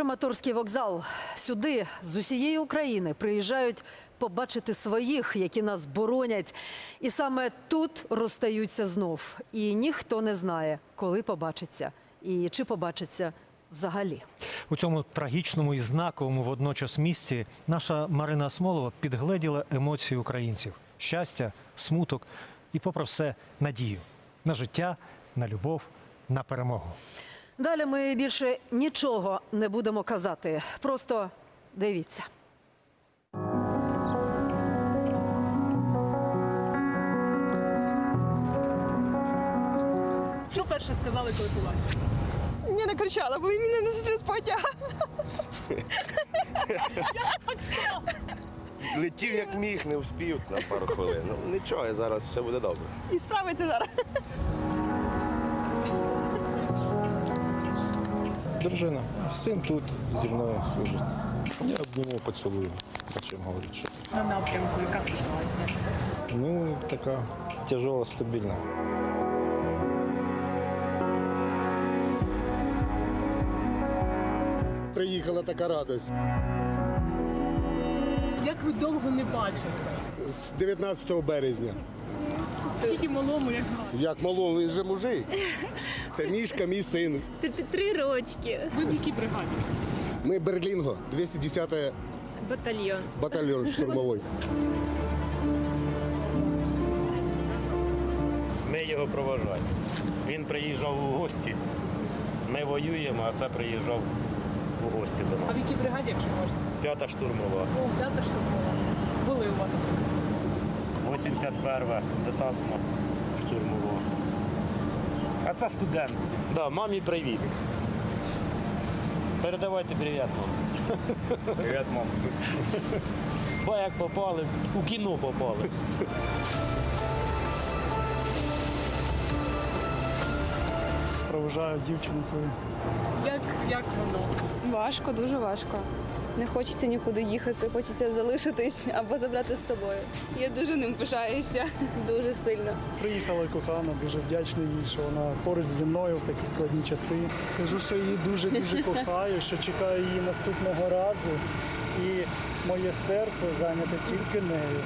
Краматорський вокзал. Сюди з усієї України приїжджають побачити своїх, які нас боронять. І саме тут розстаються знов. І ніхто не знає, коли побачиться і чи побачиться взагалі. У цьому трагічному і знаковому водночас місці наша Марина Смолова підгледіла емоції українців: щастя, смуток і, попри все, надію на життя, на любов, на перемогу. Далі ми більше нічого не будемо казати. Просто дивіться. Що перше сказали, коли побачили? Я не кричала, бо він мене не зустрів з потяга. Летів як міг, не вспів на пару хвилин. Ну нічого, зараз все буде добре. І справиться зараз. Дружина, син тут зі мною служить. Я обніму поцілую, о чим говорить. На напрямку, яка ситуація? Ну, така тяжела, стабільна. Приїхала така радость. Як ви довго не бачили? З 19 березня. Скільки малому, як звати? Як малого, він же мужик. Це мішка, мій син. Три рочки. Ви в якій бригаді? Ми Берлінго, 210 Батальйон. батальйон штурмовий. Ми його проважаємо. Він приїжджав у гості. Ми воюємо, а це приїжджав у гості до А в нас. якій бригаді, якщо можна? П'ята штурмова, О, п'ята штурмова. Були у вас. 81 десантна штурмово. А це студент. Да, мамі привіт. Передавайте привіт мам. Привіт, мам. Бо як попали, у кіно попали. Проважаю дівчину свою. Як, як воно? Важко, дуже важко. Не хочеться нікуди їхати, хочеться залишитись або забрати з собою. Я дуже ним пишаюся, дуже сильно. Приїхала кохана, дуже вдячний їй, що вона поруч зі мною в такі складні часи. Кажу, що її дуже дуже кохаю, що чекаю її наступного разу. І моє серце зайняте тільки нею.